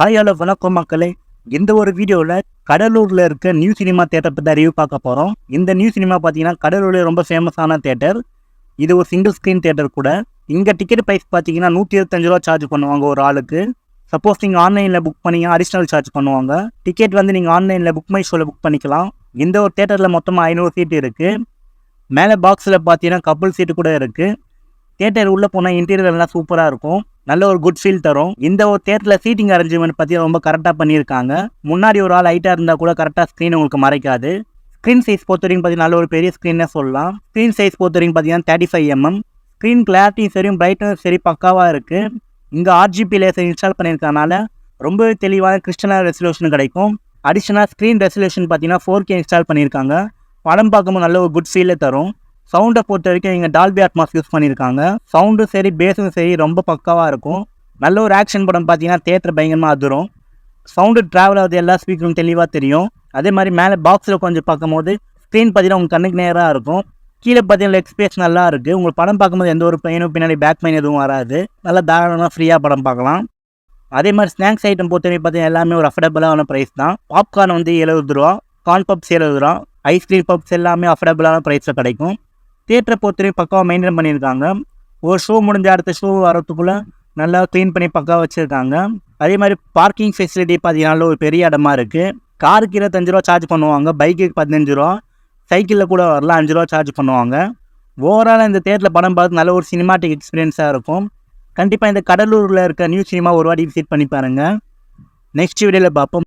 Hi hello வணக்கம் மக்களே. இந்த ஒரு வீடியோவில் கடலூரில் இருக்க நியூ சினிமா தேட்டர் பற்றி ரிவ்யூ பார்க்க போகிறோம் இந்த நியூ சினிமா பார்த்தீங்கன்னா கடலூரில் ரொம்ப ஃபேமஸான தேட்டர் இது ஒரு சிங்கிள் ஸ்க்ரீன் தேட்டர் கூட. இங்கே டிக்கெட் ப்ரைஸ் பார்த்தீங்கன்னா நூற்றி இருபத்தஞ்சு ரூபா சார்ஜ் பண்ணுவாங்க ஒரு ஆளுக்கு. சப்போஸ் நீங்கள் ஆன்லைனில் புக் பண்ணீங்க அடிஷ்னல் சார்ஜ் பண்ணுவாங்க. டிக்கெட் வந்து நீங்கள் ஆன்லைனில் புக் மை ஷோவில் புக் பண்ணிக்கலாம். இந்த ஒரு தேட்டரில் மொத்தமாக ஐநூறு சீட்டு இருக்குது மேலே பாக்ஸில் பார்த்தீங்கன்னா கப்புள் சீட்டு கூட இருக்குது தேட்டர் உள்ளே போனால் இன்டீரியர் எல்லாம் சூப்பராக இருக்கும். நல்ல ஒரு குட் ஃபீல் தரும். இந்த ஒரு தேட்டரில் சீட்டிங் அரேஞ்ச்மெண்ட் பற்றி ரொம்ப கரெக்டாக பண்ணியிருக்காங்க. முன்னாடி ஒரு ஆள் ஹைட்டாக இருந்தால் கூட கரெக்டாக ஸ்க்ரீன் உங்களுக்கு மறைக்காது. ஸ்க்ரீன் சைஸ் பொறுத்த வரைக்கும் பார்த்தீங்கன்னா நல்ல ஒரு பெரிய ஸ்க்ரீனே சொல்லலாம். ஸ்க்ரீன் சைஸ் பொறுத்த வரைக்கும் பார்த்தீங்கன்னா தேர்ட்டி ஃபைவ் எம்எம் ஸ்க்ரீன் கிளாரிட்டியும் சரி பிரைட்னஸ் சரி பக்காவாக இருக்குது இங்கே ஆர்ஜிபி லேசர் இன்ஸ்டால் பண்ணியிருக்கனால ரொம்ப தெளிவான கிறிஸ்டனாக ரெசல்யூஷன் கிடைக்கும். அடிஷனலாக ஸ்க்ரீன் ரெசல்யூஷன் பார்த்தீங்கன்னா ஃபோர் கே இன்ஸ்டால் பண்ணியிருக்காங்க. படம் பார்க்கும்போது நல்ல ஒரு குட் ஃபீலை தரும். சவுண்டை பொறுத்த வரைக்கும் இங்கே டால்பி அட்மாஸ் யூஸ் பண்ணியிருக்காங்க சவுண்டும் சரி பேஸும் சரி ரொம்ப பக்காவாக இருக்கும். நல்ல ஒரு ஆக்ஷன் படம் பார்த்தீங்கன்னா தேட்டர் பயங்கரமாக அதிரும். சவுண்டு ட்ராவல் ஆகுது எல்லா ஸ்பீக்கரும் தெளிவாக தெரியும். அதே மாதிரி மேலே பாக்ஸில் கொஞ்சம் பார்க்கும்போது ஸ்க்ரீன் பார்த்தீங்கன்னா உங்கள் கண்ணுக்கு நேராக இருக்கும். கீழே பார்த்தீங்கன்னா லெக் ஸ்பேஸ் நல்லா இருக்குது உங்களுக்கு படம் பார்க்கும்போது எந்த ஒரு பெயினும் பின்னாடி பேக் பெயின் எதுவும் வராது. நல்லா தாராளமாக ஃப்ரீயாக படம் பார்க்கலாம். அதே மாதிரி ஸ்நாக்ஸ் ஐட்டம் பொறுத்தவரைக்கும் பார்த்தீங்கன்னா எல்லாமே ஒரு அஃபர்டபுளான ப்ரைஸ் தான். பாப்கார்ன் வந்து எழுபது ரூபா கார்ன் பப்ஸ் எழுபது ரூபா. ஐஸ்கிரீம் பப்ஸ் எல்லாமே அஃபர்டபுளான ப்ரைஸில் கிடைக்கும். தேட்டரை பொறுத்தவரைக்கும் பக்காவாக மெயின்டைன் பண்ணியிருக்காங்க. ஒரு ஷோ முடிஞ்ச அடுத்த ஷோ வரத்துக்குள்ளே நல்லா க்ளீன் பண்ணி பக்காவாக வச்சுருக்காங்க. அதே மாதிரி பார்க்கிங் ஃபெசிலிட்டி பார்த்தீங்கன்னா ஒரு பெரிய இடமா இருக்குது காருக்கு இருபத்தஞ்சு ரூபா சார்ஜ் பண்ணுவாங்க. பைக்குக்கு பதினஞ்சு ரூபா. சைக்கிளில் கூட வரலாம். அஞ்சு ரூபா சார்ஜ் பண்ணுவாங்க. ஓவராலாக இந்த தேட்டரில் படம் பார்த்து நல்ல ஒரு சினிமாட்டிக் எக்ஸ்பீரியன்ஸாக இருக்கும். கண்டிப்பாக இந்த கடலூரில் இருக்க நியூ சினிமா ஒரு வாட்டி விசிட் பண்ணி பாருங்கள் நெக்ஸ்ட் வீடியோவில் பார்ப்போம்.